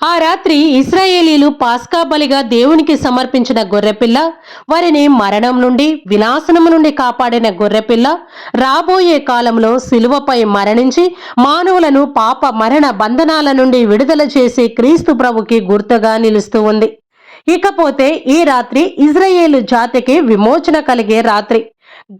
ఆ రాత్రి ఇస్రాయేలీలు పాస్కా బలిగా దేవునికి సమర్పించిన గొర్రెపిల్ల వారిని మరణం నుండి వినాశనం నుండి కాపాడిన గొర్రెపిల్ల రాబోయే కాలంలో సిలువపై మరణించి మానవులను పాప మరణ బంధనాల నుండి విడుదల చేసే క్రీస్తు ప్రభుకి గుర్తుగా నిలుస్తూ ఉంది. ఇకపోతే ఈ రాత్రి ఇజ్రాయేలు జాతికి విమోచన కలిగే రాత్రి.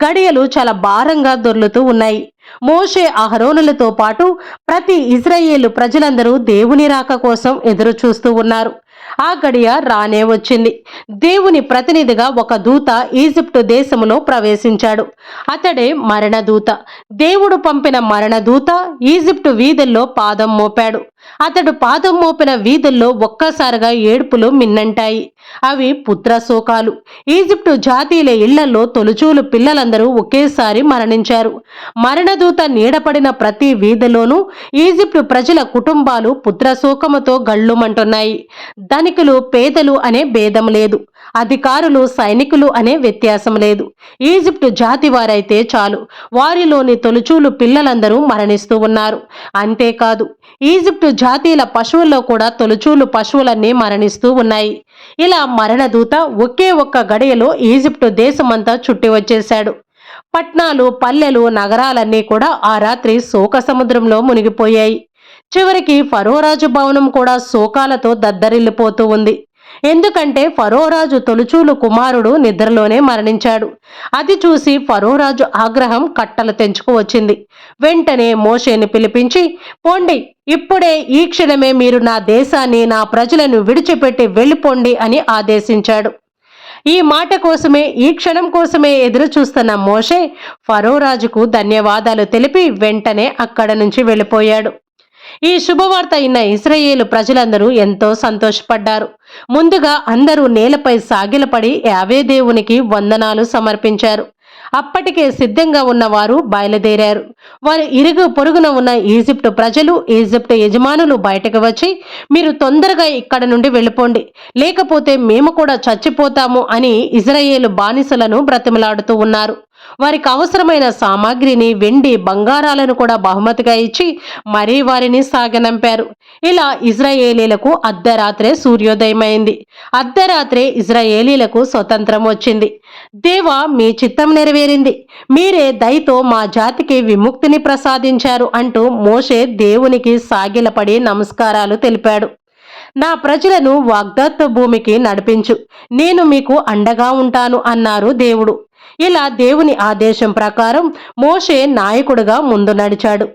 గడియలు చాలా భారంగా దొర్లుతూ ఉన్నాయి. మోషే అహరోనులతో పాటు ప్రతి ఇజ్రాయేలు ప్రజలందరూ దేవుని రాక కోసం ఎదురు చూస్తూ ఉన్నారు. ఆ గడియ రానే వచ్చింది. దేవుని ప్రతినిధిగా ఒక దూత ఈజిప్టు దేశములో ప్రవేశించాడు. అతడే మరణదూత. దేవుడు పంపిన మరణదూత ఈజిప్టు వీధుల్లో పాదం మోపాడు. అతడు పాదం మోపిన వీధుల్లో ఒక్కసారిగా ఏడుపులు మిన్నంటాయి. అవి పుత్రశోకాలు. ఈజిప్టు జాతీయుల ఇళ్ళలో తొలుచూలు పిల్లలందరూ ఒకేసారి మరణించారు. మరణదూత నీడపడిన ప్రతి వీధిలోనూ ఈజిప్టు ప్రజల కుటుంబాలు పుత్రశోకముతో గళ్ళుమంటున్నాయి. ధనికులు పేదలు అనే భేదం లేదు. అధికారులు సైనికులు అనే వ్యత్యాసం లేదు. ఈజిప్టు జాతి వారైతే చాలు. వారిలోని తొలుచూలు పిల్లలందరూ మరణిస్తూ ఉన్నారు. అంతేకాదు ఈజిప్టు జాతీయుల పశువుల్లో కూడా తొలుచూలు పశువులన్నీ మరణిస్తూ ఉన్నాయి. ఇలా మరణదూత ఒకే ఒక్క గడియలో ఈజిప్టు దేశమంతా చుట్టి వచ్చేశాడు. పట్నాలు పల్లెలు నగరాలన్నీ కూడా ఆ రాత్రి శోక సముద్రంలో మునిగిపోయాయి. చివరికి ఫరోరాజు భవనం కూడా శోకాలతో దద్దరిల్లిపోతూ ఉంది. ఎందుకంటే ఫరోరాజు తొలుచూలు కుమారుడు నిద్రలోనే మరణించాడు. అది చూసి ఫరోరాజు ఆగ్రహం కట్టలు తెంచుకు వచ్చింది. వెంటనే మోషేని పిలిపించి పోండి ఇప్పుడే ఈ క్షణమే మీరు నా దేశాన్ని నా ప్రజలను విడిచిపెట్టి వెళ్ళిపోండి అని ఆదేశించాడు. ఈ మాట కోసమే ఈ క్షణం కోసమే ఎదురు చూస్తున్న మోషే ఫరోరాజుకు ధన్యవాదాలు తెలిపి వెంటనే అక్కడ నుంచి వెళ్ళిపోయాడు. ఈ శుభవార్త అయిన ఇస్రాయేలు ప్రజలందరూ ఎంతో సంతోషపడ్డారు. ముందుగా అందరూ నేలపై సాగిలపడి యావే దేవునికి వందనాలు సమర్పించారు. అప్పటికే సిద్ధంగా ఉన్నవారు బయలుదేరారు. వారు ఇరుగు పొరుగున ఉన్న ఈజిప్టు ప్రజలు ఈజిప్టు యజమానులు బయటకు వచ్చి మీరు తొందరగా ఇక్కడ నుండి వెళ్ళిపోండి. లేకపోతే మేము కూడా చచ్చిపోతాము అని ఇజ్రాయేలు బానిసలను బ్రతిమలాడుతూ ఉన్నారు. వారికి అవసరమైన సామాగ్రిని వెండి బంగారాలను కూడా బహుమతిగా ఇచ్చి మరీ వారిని సాగనంపారు. ఇలా ఇజ్రాయేలీలకు అర్ధరాత్రే సూర్యోదయమైంది. అర్ధరాత్రే ఇజ్రాయేలీలకు స్వతంత్రం వచ్చింది. దేవ మీ చిత్తం నెరవేరింది. మీరే దయతో మా జాతికి విముక్తిని ప్రసాదించారు అంటూ మోషే దేవునికి సాగిలపడి నమస్కారాలు తెలిపాడు. నా ప్రజలను వాగ్దత్త భూమికి నడిపించు. నేను మీకు అండగా ఉంటాను అన్నారు దేవుడు. ఇలా దేవుని ఆదేశం ప్రకారం మోషే నాయకుడుగా ముందు నడిచాడు.